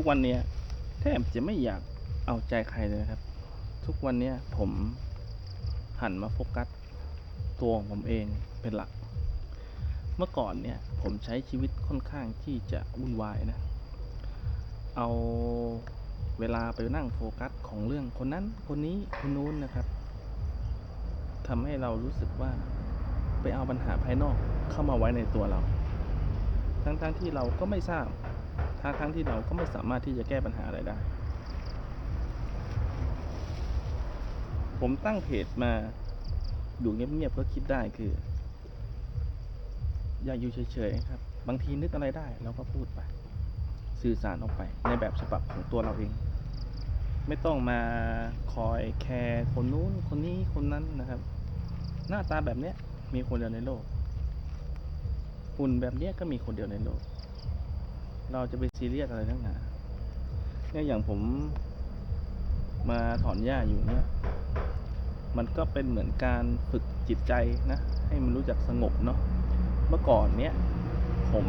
ทุกวันเนี้ยแทบจะไม่อยากเอาใจใครเลยนะครับ ทุกวันเนี้ยผมหันมาโฟกัสตัวของผมเองเป็นหลัก เมื่อก่อนเนี่ยผมใช้ชีวิตค่อนข้างที่จะวุ่นวายนะ เอาเวลาไปนั่งโฟกัสของเรื่องคนนั้นคนนี้คนนู้นนะครับทำให้เรารู้สึกว่าไปเอาปัญหาภายนอกเข้ามาไว้ในตัวเรา ทั้งๆทที่เราก็ไม่ทราบ ทั้งทั้งที่เราก็ไม่สามารถที่จะแก้ปัญหาอะไรได้ ผมตั้งเพจมาอยู่เงียบๆก็คิดได้คือ อย่าอยู่เฉยๆครับ บางทีนึกอะไรได้เราก็พูดไป สื่อสารออกไป ในแบบฉบับของตัวเราเอง ไม่ต้องมาคอยแคร์คนนู้นคนนี้คนนั้นนะครับ หน้าตาแบบเนี้ยมีคนเดียวในโลกหุ่นแบบเนี้ยก็มีคนเดียวในโลก เราจะไปซีเรียสอะไรทั้งหนาเนี่ยอย่างผมมาถอนหญ้าอยู่เนี่ย มันก็เป็นเหมือนการฝึกจิตใจนะ ให้มันรู้จักสงบเนาะ เมื่อก่อนเนี้ยผม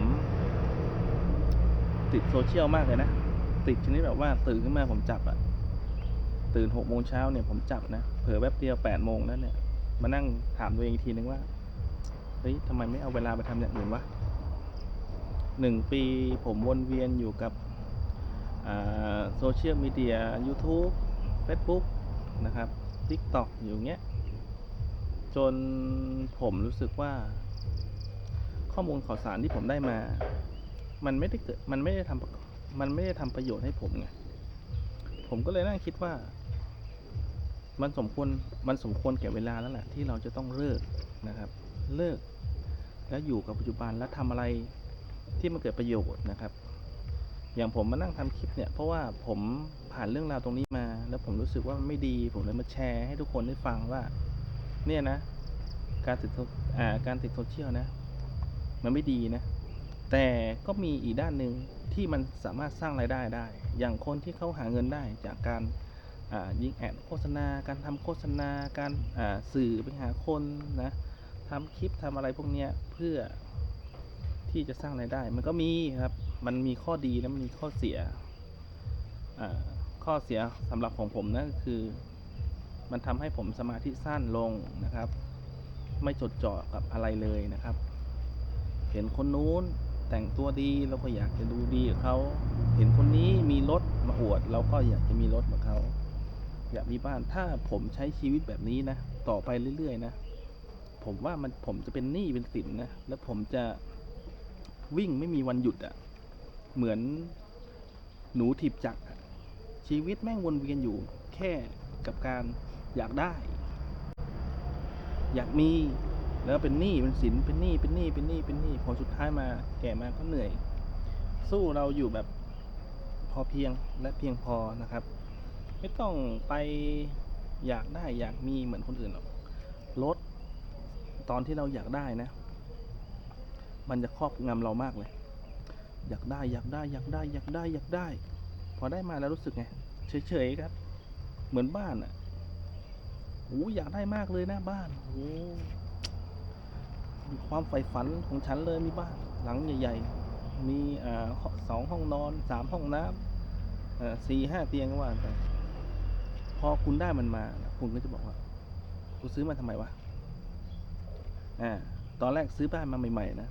ติดโซเชียลมากเลยนะ ติดชนิดแบบว่าตื่นขึ้นมาผมจับอะตื่นหกโมงเช้าเนี่ยผมจับนะ เผลอแป๊บเดียวแปดโมงแล้วเนี่ย มานั่งถามตัวเองอีกทีนึงว่า เฮ้ยทำไมไม่เอาเวลาไปทำอย่างอื่นวะ หนึ่งปีผมวนเวียนอยู่กับโซเชียลมีเดีย YouTube Facebook นะครับ TikTok อยู่เงี้ย จนผมรู้สึกว่า ข้อมูลข่าวสารที่ผมได้มา มันไม่ได้เกิดมันไม่ได้ทำมันไม่ได้ทำประโยชน์ให้ผมไงผมก็เลยนั่งคิดว่า มันสมควรมันสมควรแก่เวลาแล้วแหละที่เราจะต้องเลิกนะครับ เลิก แล้วอยู่กับปัจจุบันแล้วทำอะไร ที่มันเกิดประโยชน์นะครับ อย่างผมมานั่งทำคลิปเนี่ย เพราะว่าผมผ่านเรื่องราวตรงนี้มา แล้วผมรู้สึกว่ามันไม่ดี ผมเลยมาแชร์ให้ทุกคนได้ฟังว่า เนี่ยนะ การติดอ่าการติดโซเชียลนะ มันไม่ดีนะ แต่ก็มีอีกด้านหนึ่งที่มันสามารถสร้างรายได้ได้ อย่างคนที่เขาหาเงินได้จากการอ่ายิงแอดโฆษณา การทำโฆษณา การอ่าสื่อไปหาคนนะทำคลิปทำอะไรพวกเนี้ยเพื่อ ที่จะสร้างรายได้ มันก็มีครับ มันมีข้อดีและมันมีข้อเสียข้อเสียสำหรับของผมนะก็คือ มันทำให้ผมสมาธิสั้นลงนะครับ ไม่จดจ่อกับอะไรเลยนะครับ เห็นคนนู้นแต่งตัวดีเราก็อยากจะดูดีกับเขาเห็นคนนี้มีรถมาอวด เราก็อยากจะมีรถเหมือนเขา อยากมีบ้านถ้าผมใช้ชีวิตแบบนี้นะ ต่อไปเรื่อยๆนะ ผมว่ามันผมจะเป็นหนี้เป็นสินนะ แล้วผมจะ วิ่งไม่มีวันหยุดอะ่ะ เหมือนหนูถีบจักรชีวิตแม่งวนเวียนอยู่แค่กับการอยากได้ อยากมีแล้วเป็นหนี้เป็นสินเป็นหนี้เป็นหนี้เป็นหนี้เป็นหนี้พอสุดท้ายมาแก่มาก็เหนื่อย สู้เราอยู่แบบพอเพียงและเพียงพอนะครับ ไม่ต้องไปอยากได้อยากมีเหมือนคนอื่นหรอกรถตอนที่เราอยากได้นะ มันจะครอบงำเรามากเลย อยากได้อยากได้อยากได้อยากได้อยากได้ พอได้มาแล้วรู้สึกไงเฉยๆครับ เหมือนบ้านอะโอ้อยากได้มากเลยนะบ้านโอ้ความใฝ่ฝันของฉันเลยมีบ้านหลังใหญ่ ๆ มีอ่าสองห้องนอนสามห้องน้ำอ่อสี่ห้าเตียงก็ว่าไปพอคุณได้มันมาคุณก็จะบอกว่ากูซื้อมาทำไมวะอ่าตอนแรกซื้อบ้านมาใหม่ ๆ นะ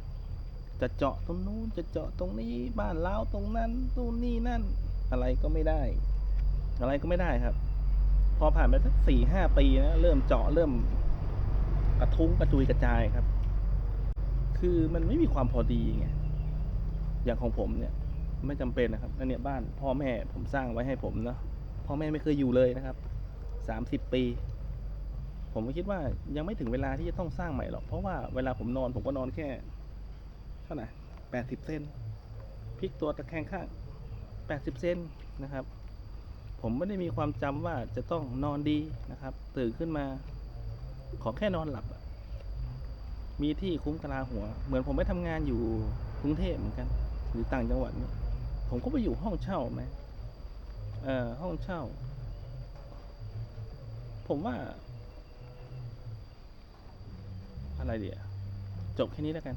จะเจาะตรงนู้นจะเจาะตรงนี้บ้านเล้าตรงนั้นตรงนี้นั่น อะไรก็ไม่ได้ อะไรก็ไม่ได้ครับ พอผ่านไปสักสี่ห้าปีนะเริ่มเจาะเริ่มกระทุ้งกระจุยกระจายครับ คือมันไม่มีความพอดีไงอย่างของผมเนี่ย ไม่จำเป็นนะครับอันเนี้ยบ้านพ่อแม่ผมสร้างไว้ให้ผมเนาะพ่อแม่ไม่เคยอยู่เลยนะครับสามสิบปี ผมก็คิดว่ายังไม่ถึงเวลาที่จะต้องสร้างใหม่หรอกเพราะว่าเวลาผมนอนผมก็นอนแค่ ท่าไหร่แปดสิบเซนพลิกตัวตะแคงข้างแปดสิบเซนนะครับ ผมไม่ได้มีความจำว่าจะต้องนอนดีนะครับ ตื่นขึ้นมา ขอแค่นอนหลับ มีที่คุ้มกะลาหัว เหมือนผมไปทำงานอยู่กรุงเทพเหมือนกัน หรือต่างจังหวัดเนี่ยผมก็ไปอยู่ห้องเช่าไหมเอ่อห้องเช่า ผมว่า อะไรเดียวจบแค่นี้แล้วกัน